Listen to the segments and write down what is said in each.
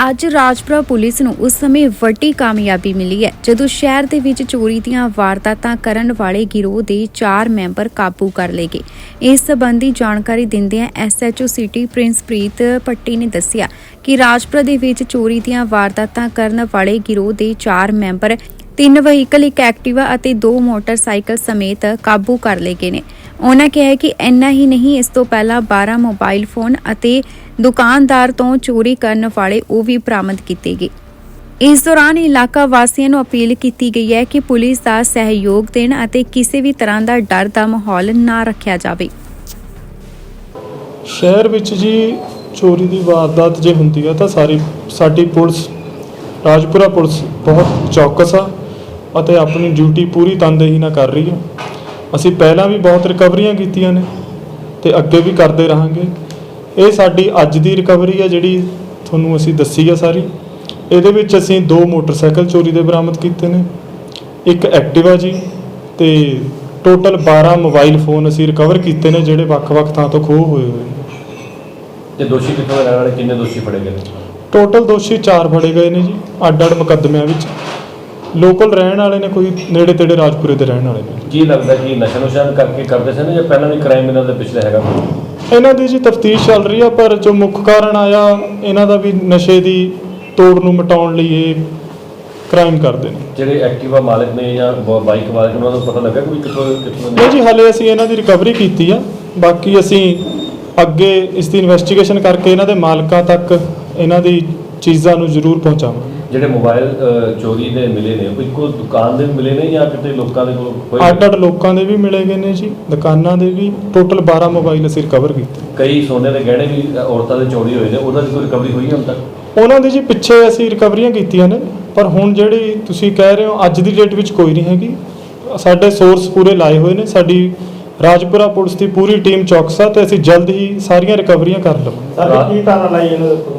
ਅੱਜ ਰਾਜਪੁਰਾ ਪੁਲਿਸ ਨੂੰ ਉਸ ਸਮੇਂ ਵੱਡੀ ਕਾਮਯਾਬੀ ਮਿਲੀ ਹੈ। ਜਦੋਂ ਸ਼ਹਿਰ ਦੇ ਵਿੱਚ ਚੋਰੀ ਦੀਆਂ ਵਾਰਦਾਤਾਂ ਕਰਨ ਵਾਲੇ ਗਿਰੋਹ ਦੇ 4 ਮੈਂਬਰ ਕਾਬੂ ਕਰ ਲਏ ਗਏ। ਇਸ ਸੰਬੰਧੀ ਜਾਣਕਾਰੀ ਦਿੰਦਿਆਂ ਐਸਐਚਓ ਸਿਟੀ ਪ੍ਰਿੰਸਪ੍ਰੀਤ ਪੱਟੀ ਨੇ ਦੱਸਿਆ ਕਿ ਰਾਜਪੁਰਾ ਦੇ ਵਿੱਚ ਚੋਰੀ ਦੀਆਂ ਵਾਰਦਾਤਾਂ ਕਰਨ ਵਾਲੇ ਗਿਰੋਹ ਦੇ 4 ਮੈਂਬਰ ਤਿੰਨ ਵਹੀਕਲ, ਇੱਕ ਐਕਟਿਵਾ ਅਤੇ ਦੋ ਮੋਟਰਸਾਈਕਲ ਸਮੇਤ ਕਾਬੂ ਕਰ ਲਏ ਗਏ ਨੇ। ਉਹਨਾਂ ਕਿਹਾ ਕਿ ਇੰਨਾ ਹੀ ਨਹੀਂ, ਇਸ ਤੋਂ ਪਹਿਲਾਂ 12 ਮੋਬਾਈਲ ਫੋਨ ਅਤੇ ਦੁਕਾਨਦਾਰ ਤੋਂ ਚੋਰੀ ਕਰਨ ਵਾਲੇ ਉਹ ਵੀ ਬਰਾਮਦ ਕੀਤੇ ਗਏ। ਇਸ ਦੌਰਾਨ ਇਲਾਕਾ ਵਾਸੀਆਂ ਨੂੰ ਅਪੀਲ ਕੀਤੀ ਗਈ ਹੈ ਕਿ ਪੁਲਿਸ ਦਾ ਸਹਿਯੋਗ ਦੇਣ ਅਤੇ ਕਿਸੇ ਵੀ ਤਰ੍ਹਾਂ ਦਾ ਡਰ ਦਾ ਮਾਹੌਲ ਨਾ ਰੱਖਿਆ ਜਾਵੇ। ਸ਼ਹਿਰ ਵਿੱਚ ਜੀ ਚੋਰੀ ਦੀ ਵਾਰਦਾਤ ਜੇ ਹੁੰਦੀ ਆ ਤਾਂ ਸਾਰੀ ਸਾਡੀ ਪੁਲਿਸ, ਰਾਜਪੁਰਾ ਪੁਲਿਸ ਬਹੁਤ ਚੌਕਸ ਆ ਅਤੇ ਆਪਣੀ ਡਿਊਟੀ ਪੂਰੀ ਤਨਦੇਹੀ ਨਾਲ ਕਰ ਰਹੀ ਹੈ। ਅਸੀਂ ਪਹਿਲਾਂ ਵੀ ਬਹੁਤ ਰਿਕਵਰੀਆਂ ਕੀਤੀਆਂ ਨੇ ਤੇ ਅੱਗੇ ਵੀ ਕਰਦੇ ਰਹਾਂਗੇ। ਇਹ ਸਾਡੀ ਅੱਜ ਦੀ ਰਿਕਵਰੀ ਆ ਜਿਹੜੀ ਤੁਹਾਨੂੰ ਅਸੀਂ ਦੱਸੀ ਆ ਸਾਰੀ। ਇਹਦੇ ਵਿੱਚ ਅਸੀਂ ਦੋ ਮੋਟਰਸਾਈਕਲ ਚੋਰੀ ਦੇ ਬਰਾਮਦ ਕੀਤੇ ਨੇ। ਇੱਕ ਐਕਟਿਵਾ ਜੀ ਤੇ ਟੋਟਲ 12 ਮੋਬਾਈਲ ਫੋਨ ਅਸੀਂ ਰਿਕਵਰ ਕੀਤੇ ਨੇ ਜਿਹੜੇ ਵੱਖ-ਵੱਖ ਥਾਂ ਤੋਂ ਖੋਹ ਹੋਏ ਹੋਏ ਨੇ। ਤੇ ਦੋਸ਼ੀ ਕਿੱਥੋਂ ਦੇ ਰਹਿਣ ਵਾਲੇ? ਕਿੰਨੇ ਦੋਸ਼ੀ ਫੜੇ ਗਏ ਨੇ? ਟੋਟਲ ਦੋਸ਼ੀ 4 ਫੜੇ ਗਏ ਨੇ ਜੀ ਅੱਡ-ਅੱਡ ਮੁਕੱਦਮਿਆਂ ਵਿੱਚ। ਲੋਕਲ ਰਹਿਣ ਵਾਲੇ ਨੇ ਕੋਈ ਨੇੜੇ ਤੇੜੇ ਰਾਜਪੁਰੇ ਦੇ ਰਹਿਣ ਵਾਲੇ ਨੇ? ਕੀ ਲੱਗਦਾ ਕਿ ਨਸ਼ਾ ਨੁਸ਼ਾ ਕਰਕੇ ਕਰਦੇ ਸੀ ਨਾ ਜਾਂ ਪਹਿਲਾਂ ਵੀ ਕ੍ਰਾਈਮ ਇਹਨਾਂ ਦੇ ਪਿਛਲੇ ਹੈਗਾ ਇਹਨਾਂ ਦੀ ਜੀ ਤਫਤੀਸ਼ ਚੱਲ ਰਹੀ ਆ ਪਰ ਜੋ ਮੁੱਖ ਕਾਰਨ ਆਇਆ ਇਹਨਾਂ ਦਾ ਵੀ ਨਸ਼ੇ ਦੀ ਤੋੜ ਨੂੰ ਮਿਟਾਉਣ ਲਈ ਇਹ ਕ੍ਰਾਈਮ ਕਰਦੇ ਨੇ। ਜਿਹੜੇ ਐਕਟਿਵਾ ਮਾਲਕ ਨੇ ਜਾਂ ਬ- ਬਾਈਕ ਮਾਲਕ ਨੇ ਉਹਨਾਂ ਨੂੰ ਪਤਾ ਲੱਗਾ ਕਿ ਵੀ ਕਿੱਥੋਂ ਨਹੀਂ ਜੀ ਹਾਲੇ ਅਸੀਂ ਇਹਨਾਂ ਦੀ ਰਿਕਵਰੀ ਕੀਤੀ ਆ। ਬਾਕੀ ਅਸੀਂ ਅੱਗੇ ਇਸ ਦੀ ਇਨਵੈਸਟੀਗੇਸ਼ਨ ਕਰਕੇ ਇਹਨਾਂ ਦੇ ਮਾਲਕਾਂ ਤੱਕ ਇਹਨਾਂ ਦੀ ਚੀਜ਼ਾਂ ਨੂੰ ਜ਼ਰੂਰ ਪਹੁੰਚਾਵਾਂਗੇ। ਜਿਹੜੇ ਮੋਬਾਈਲ ਚੋਰੀ ਦੇ ਮਿਲੇ ਨੇ ਉਹ ਇੱਕੋ ਦੁਕਾਨ ਦੇ ਮਿਲੇ ਨੇ ਜਾਂ ਕਿਤੇ ਲੋਕਾਂ ਦੇ ਕੋਲ ਹੋਏ ਅੱਡ-ਅੱਡ ਲੋਕਾਂ ਦੇ ਵੀ ਮਿਲੇ ਗਏ ਨੇ ਜੀ ਦੁਕਾਨਾਂ ਦੇ ਵੀ ਟੋਟਲ 12 ਮੋਬਾਈਲ ਅਸੀਂ ਰਿਕਵਰ ਕੀਤੇ। ਕਈ ਸੋਨੇ ਦੇ ਗਹਿਣੇ ਵੀ ਔਰਤਾਂ ਦੇ ਚੋਰੀ ਹੋਏ ਨੇ ਉਹਦਾ ਦੀ ਕੋਈ ਰਿਕਵਰੀ ਹੋਈ ਹੈ ਹੁਣ ਤੱਕ? ਉਹਨਾਂ ਦੀ ਜੀ ਪਿੱਛੇ ਅਸੀਂ ਰਿਕਵਰੀਆਂ ਕੀਤੀਆਂ ਨੇ ਪਰ ਹੁਣ ਜਿਹੜੀ ਤੁਸੀਂ ਕਹਿ ਰਹੇ ਹੋ ਅੱਜ ਦੀ ਡੇਟ ਵਿੱਚ ਕੋਈ ਨਹੀਂ ਹੈਗੀ। ਸਾਡੇ ਸੋਰਸ ਪੂਰੇ ਲਾਏ ਹੋਏ ਨੇ ਸਾਡੀ ਰਾਜਪੁਰਾ ਪੁਲਿਸ ਦੀ ਪੂਰੀ ਟੀਮ ਚੌਕਸ ਆ ਤੇ ਅਸੀਂ ਜਲਦ ਹੀ ਸਾਰੀਆਂ ਰਿਕਵਰੀਆਂ ਕਰ ਲਵਾਂਗੇ। ਸਾਡੇ ਕੀ ਧਾਰਾ ਲਾਈ ਇਹਨਾਂ ਦੇ ਉੱਪਰ?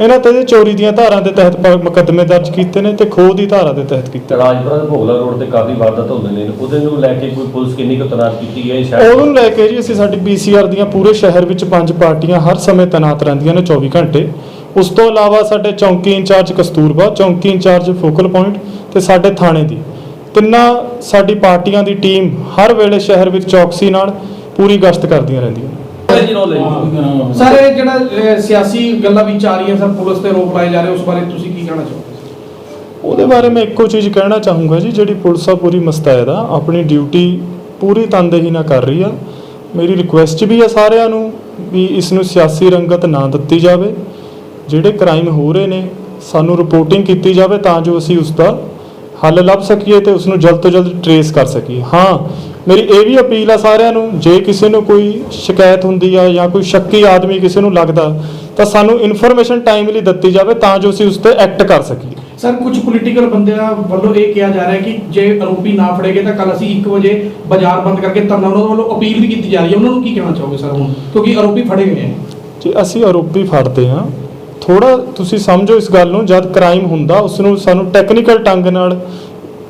ਇਹਨਾਂ ਤੇ ਚੋਰੀ ਦੀਆਂ ਧਾਰਾਂ ਦੇ ਤਹਿਤ ਪ- ਮੁਕੱਦਮੇ ਦਰਜ ਕੀਤੇ ਨੇ ਤੇ ਖੋਹ ਦੀ ਧਾਰਾ ਦੇ ਤਹਿਤ ਕੀਤੇ ਰਾਜਪੁਰਾ ਦੇ ਭੋਗਲਾ ਰੋਡ ਤੇ ਕਾਫੀ ਵਾਰਦਾਤ ਹੁੰਦੇ ਨੇ। ਉਹਦੇ ਨੂੰ ਲੈ ਕੇ ਕੋਈ ਪੁਲਿਸ ਕਿੰਨੀ ਕੁ ਤਨਾਤ ਕੀਤੀ ਹੈ? ਸ਼ਾਇਦ ਉਹਨੂੰ ਲੈ ਕੇ ਜੀ ਅਸੀਂ ਸਾਡੀ ਪੀਸੀਆਰ ਦੀਆਂ ਪੂਰੇ ਸ਼ਹਿਰ ਵਿੱਚ ਪੰਜ ਪਾਰਟੀਆਂ ਹਰ ਸਮੇਂ ਤੈਨਾਤ ਰਹਿੰਦੀਆਂ ਨੇ 24 ਘੰਟੇ। ਉਸ ਤੋਂ ਇਲਾਵਾ ਸਾਡੇ ਚੌਂਕੀ ਇੰਚਾਰਜ ਕਸਤੂਰਬਾ ਚੌਂਕੀ ਇੰਚਾਰਜ ਫੋਕਲ ਪੁਆਇੰਟ ਤੇ ਸਾਡੇ ਥਾਣੇ ਦੀ। ਤਿੰਨਾਂ ਸਾਡੀ ਪਾਰਟੀਆਂ ਦੀ ਟੀਮ ਹਰ ਵੇਲੇ ਸ਼ਹਿਰ ਵਿੱਚ ਚੌਕਸੀ ਨਾਲ ਪੂਰੀ ਗਸ਼ਤ ਕਰਦੀਆਂ ਰਹਿੰਦੀਆਂ ਜੀ ਰੋਲ ਹੈ ਸਰ ਇਹ ਜਿਹੜਾ ਅਹ, ਸਿਆਸੀ ਗੱਲਾਂ ਵਿੱਚ ਆ ਰਹੀਆਂ ਸਰ ਪੁਲਿਸ ਤੇ ਰੋਪ ਲਾਏ ਜਾ ਰਹੇ ਉਸ ਬਾਰੇ ਤੁਸੀਂ ਕੀ ਕਹਿਣਾ ਚਾਹੋਗੇ? ਉਹਦੇ ਬਾਰੇ ਮੈਂ ਇੱਕੋ ਚੀਜ਼ ਕਹਿਣਾ ਚਾਹੂੰਗਾ ਜੀ ਜਿਹੜੀ ਪੁਲਿਸ ਆ ਪੂਰੀ ਮਸਤੈਦ ਆ ਆਪਣੀ ਡਿਊਟੀ ਪੂਰੀ ਤਨਦੇਹੀ ਨਾਲ ਕਰ ਰਹੀ ਆ। ਮੇਰੀ ਰਿਕੁਐਸਟ ਵੀ ਆ ਸਾਰਿਆਂ ਨੂੰ ਵੀ ਇਸ ਨੂੰ ਸਿਆਸੀ ਰੰਗਤ ਨਾ ਦਿੱਤੀ ਜਾਵੇ। ਜਿਹੜੇ ਕ੍ਰਾਈਮ ਹੋ ਰਹੇ ਨੇ ਸਾਨੂੰ ਰਿਪੋਰਟਿੰਗ ਕੀਤੀ ਜਾਵੇ ਤਾਂ ਜੋ ਅਸੀਂ ਉਸ ਦਾ ਹੱਲ ਲੱਭ ਸਕੀਏ ਤੇ ਉਸ ਨੂੰ ਜਲਦ ਤੋਂ ਜਲਦ ਟਰੇਸ ਕਰ ਸਕੀਏ। ਹਾਂ ਮੇਰੀ ਇਹ ਵੀ ਅਪੀਲ ਆ ਸਾਰਿਆਂ ਨੂੰ ਜੇ ਕਿਸੇ ਨੂੰ ਕੋਈ ਸ਼ਿਕਾਇਤ ਹੁੰਦੀ ਆ ਜਾਂ ਕੋਈ ਸ਼ੱਕੀ ਆਦਮੀ ਕਿਸੇ ਨੂੰ ਲੱਗਦਾ ਤਾਂ ਸਾਨੂੰ ਇਨਫੋਰਮੇਸ਼ਨ ਟਾਈਮਲੀ ਦਿੱਤੀ ਜਾਵੇ ਤਾਂ ਜੋ ਅਸੀਂ ਉਸ ਤੇ ਐਕਟ ਕਰ ਸਕੀਏ। ਸਰ ਕੁਝ ਪੋਲੀਟੀਕਲ ਬੰਦਿਆਂ ਵੱਲੋਂ ਇਹ ਕਿਹਾ ਜਾ ਰਿਹਾ ਕਿ ਜੇ ਆਰੋਪੀ ਨਾ ਫੜੇ ਗਏ ਤਾਂ ਕੱਲ ਅਸੀਂ 1 ਵਜੇ ਬਾਜ਼ਾਰ ਬੰਦ ਕਰਕੇ ਧਰਨਾ ਉਹਨਾਂ ਵੱਲੋਂ ਅਪੀਲ ਵੀ ਕੀਤੀ ਜਾ ਰਹੀ ਹੈ। ਉਹਨਾਂ ਨੂੰ ਕੀ ਕਹਿਣਾ ਚਾਹੋਗੇ ਸਰ ਹੁਣ? ਕਿਉਂਕਿ ਆਰੋਪੀ ਫੜੇ ਗਏ ਨੇ। ਜੇ ਅਸੀਂ ਆਰੋਪੀ ਫੜਦੇ ਹਾਂ ਥੋੜਾ ਤੁਸੀਂ ਸਮਝੋ ਇਸ ਗੱਲ ਨੂੰ ਜਦ ਕ੍ਰਾਈਮ ਹੁੰਦਾ ਉਸ ਨੂੰ ਸਾਨੂੰ ਟੈਕਨੀਕਲ ਢੰਗ ਨਾਲ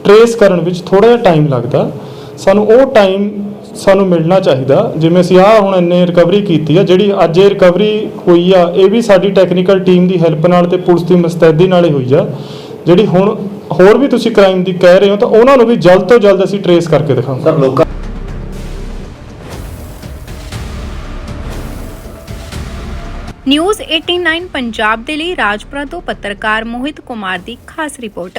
ਟਰੇਸ ਕਰਨ ਵਿੱਚ ਥੋੜਾ ਜਿਹਾ ਟਾਈਮ ਲੱਗਦਾ। ਸਾਨੂੰ ਉਹ ਟਾਈਮ ਸਾਨੂੰ ਮਿਲਣਾ ਚਾਹੀਦਾ। ਜਿਵੇਂ ਅਸੀਂ ਆ ਹੁਣ ਇੰਨੇ ਰਿਕਵਰੀ ਕੀਤੀ ਆ ਜਿਹੜੀ ਅੱਜ ਇਹ ਰਿਕਵਰੀ ਹੋਈ ਆ ਇਹ ਵੀ ਸਾਡੀ ਟੈਕਨੀਕਲ ਟੀਮ ਦੀ ਹੈਲਪ ਨਾਲ ਤੇ ਪੁਲਿਸ ਦੀ ਮੁਸਤੈਦੀ ਨਾਲ ਹੀ ਹੋਈ ਆ। ਜਿਹੜੀ ਹੁਣ ਹੋਰ ਵੀ ਤੁਸੀਂ ਕ੍ਰਾਈਮ ਦੀ ਕਹਿ ਰਹੇ ਹੋ ਤਾਂ ਉਹਨਾਂ ਨੂੰ ਵੀ ਜਲਦ ਤੋਂ ਜਲਦ ਅਸੀਂ ਟਰੇਸ ਕਰਕੇ ਦਿਖਾਵਾਂਗੇ। ਸਰ ਲੋਕਾਂ ਨਿਊਜ਼ 89 ਪੰਜਾਬ ਦੇ ਲਈ ਰਾਜਪੁਰਾ ਤੋਂ ਪੱਤਰਕਾਰ ਮੋਹਿਤ ਕੁਮਾਰ ਦੀ ਖਾਸ ਰਿਪੋਰਟ।